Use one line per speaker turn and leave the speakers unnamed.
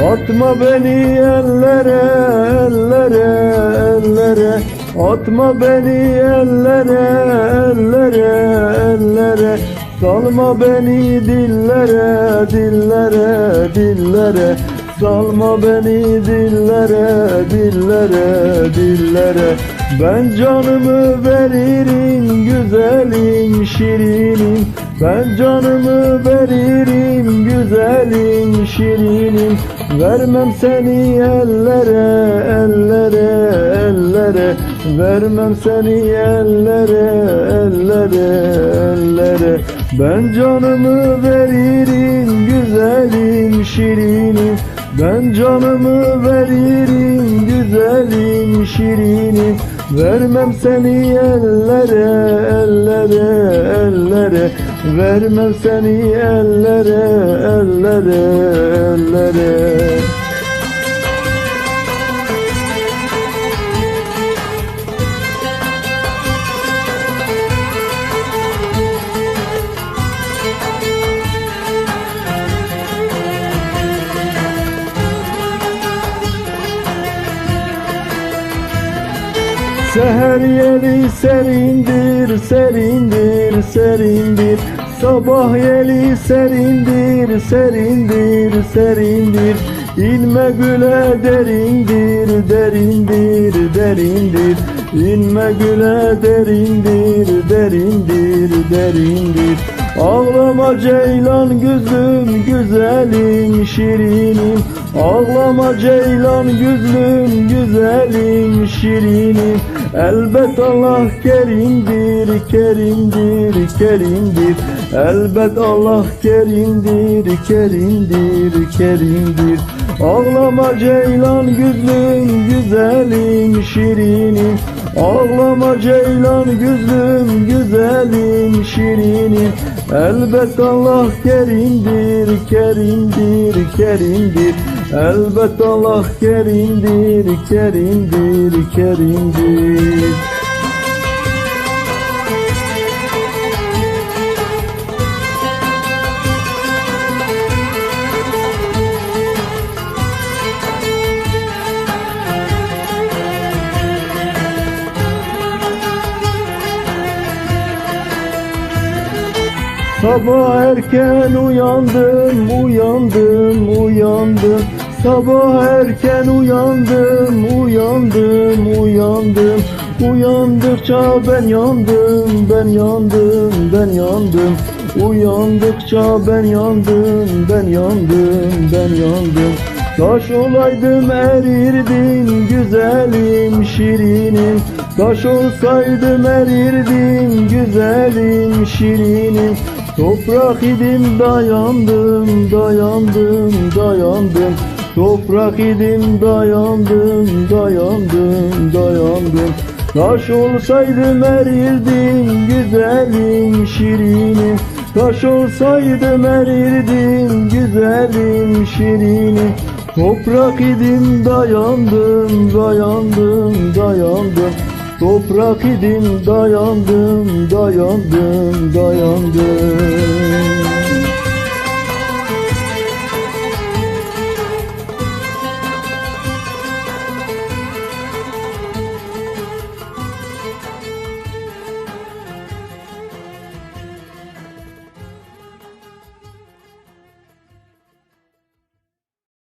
Atma beni ellere, ellere, ellere. Atma beni ellere, ellere, ellere. Salma beni dillere, dillere, dillere. Salma beni dillere, dillere, dillere. Ben canımı veririm güzelim şirinim. Ben canımı veririm güzelim şirinim Vermem seni ellere, ellere, ellere. Vermem seni ellere, ellere, ellere. Ben canımı veririm güzelim şirinim Ben canımı veririm güzelim şirinim Vermem seni ellere, ellere, ellere. Vermem seni ellere, ellere, ellere Seher yeli serindir, serindir, serindir. Sabah yeli serindir, serindir, serindir. İnme güle derindir, derindir, derindir. İnme güle derindir, derindir, derindir. Ağlama ceylan gözüm, güzelim şirinim. Ağlama ceylan güzlüm, güzelim şirinim Elbet Allah kerimdir, kerimdir, kerimdir. Elbet Allah kerimdir, kerimdir, kerimdir. Ağlama ceylan güzlüm, güzelim şirinim Ağlama ceylan güzlüm, güzelim şirinim Elbet Allah kerimdir, kerimdir, kerimdir Elbet Allah kerimdir, kerimdir, kerimdir Sabah erken uyandım, uyandım, uyandım Sabah erken uyandım, uyandım, uyandım. Uyandıkça ben yandım, ben yandım, ben yandım. Uyandıkça ben yandım, ben yandım, ben yandım. Taş olaydım erirdim güzelim şirinim. Taş olsaydım erirdim güzelim şirinim. Toprak idim dayandım, dayandım, dayandım Toprak idim dayandım, dayandım, dayandım. Taş olsaydım erirdim güzelim şirinim Taş olsaydım erirdim güzelim şirinim Toprak idim dayandım, dayandım, dayandım. Toprak idim dayandım, dayandım, dayandım